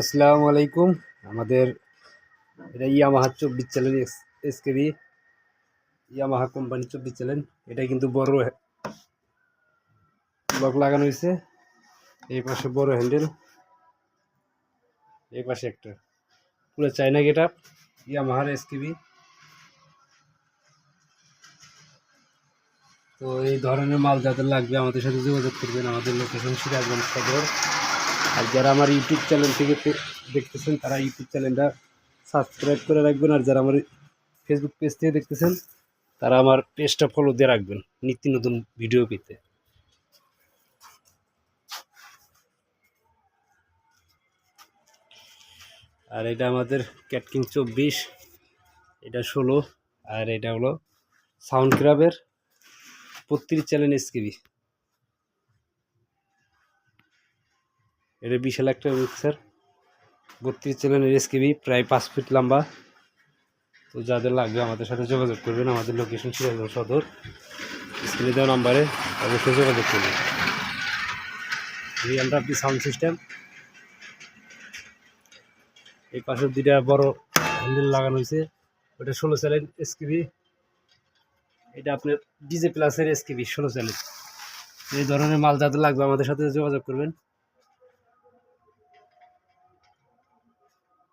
আসসালামু আলাইকুম। আমাদের এটা ইয়ামাহা চব্বিশ চ্যানেল এসকেবি। ইয়ামাহা কোম্পানি চব্বিশ চ্যানেল। এটা কিন্তু বড় লক লাগানো হয়েছে। এই পাশে বড় হ্যান্ডেল এই পাশে একটা। পুরো চাইনা গেট আপ ইয়ামাহার এসকেবি। তো এই ধরনের মাল যাদের লাগবে আমাদের সাথে যোগাযোগ করবেন। আমাদের লোকেশন সিরাজগঞ্জ সদর। আর যারা আমার ইউটিউব চ্যানেল থেকে দেখতেছেন, তারা ইউটিউব চ্যানেলটা সাবস্ক্রাইব করে রাখবেন, আর যারা আমার ফেসবুক পেজ থেকে দেখতেছেন, তারা আমার পেজটা ফলো দিয়ে রাখবেন নিত্য নতুন ভিডিও পেতে। আর এটা আমাদের ক্যাটকিং চব্বিশ, এটা ষোলো, আর এটা হলো সাউন্ড ক্রাবের বত্রিশ চ্যানেল এসকেবি এটা বিশাল একটা মিক্সার বত্রিশ চ্যানেলের এসকেবি, প্রায় পাঁচ ফিট লম্বা। তো যাদের লাগবে আমাদের সাথে যোগাযোগ করবেন, আমাদের লোকেশন সিরাজগঞ্জ সদর। স্ক্রিনে দেওয়া নাম্বারে অবশ্যই যোগাযোগ করবেন। রিয়াল রাফি সাউন্ড সিস্টেম এই পাশে দুইটা বড় হ্যান্ডেল লাগানো হয়েছে। ওটা ষোলো চ্যানেল এসকেবি। এটা আপনার ডিজে প্লাসের এসকেবি, ষোলো চ্যানেল এই ধরনের মাল যাদের লাগবে আমাদের সাথে যোগাযোগ করবেন।